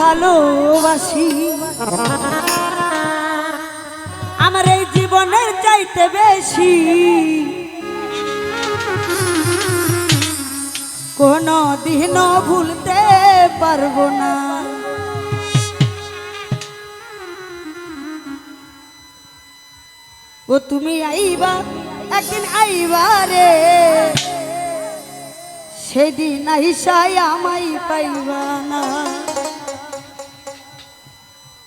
ভালোবাসি। আমার এই জীবনের চাইতে বেশি কোনো দিনও ভুলতে পারব না। ও তুমি আইবা, একদিন আইবা রে। সেদিন আইসাই আমাই পাইবা না।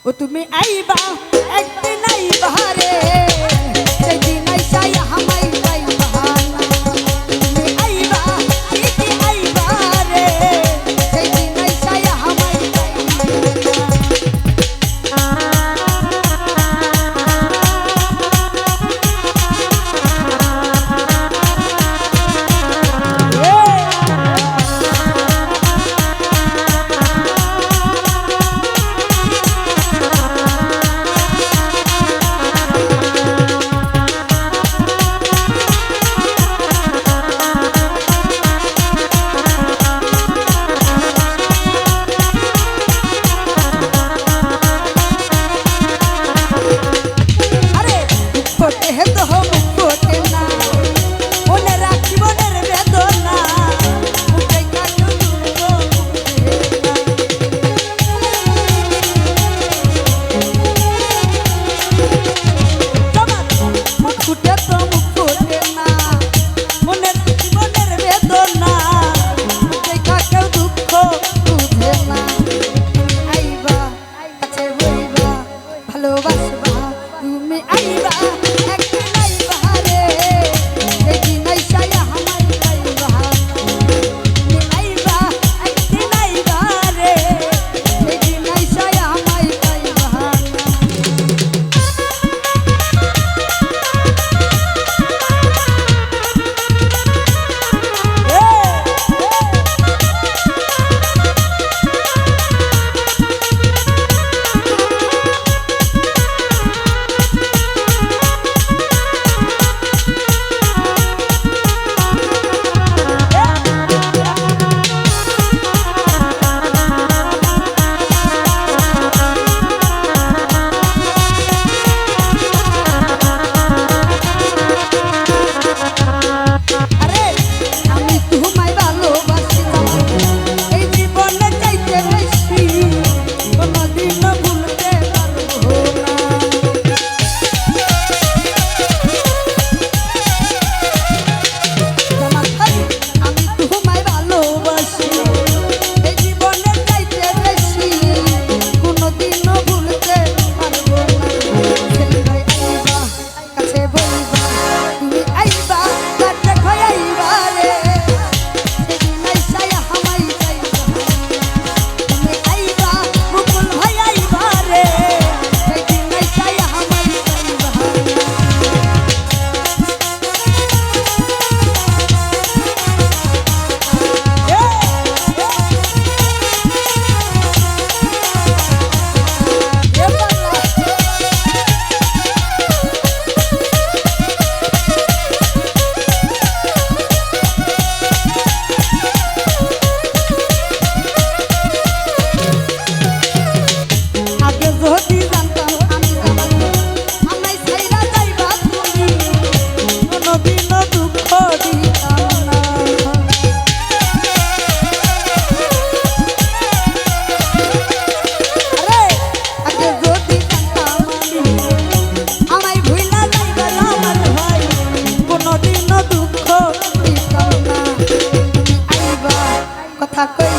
ও তুমি আইবা একদিন আইবা রে। Jacob.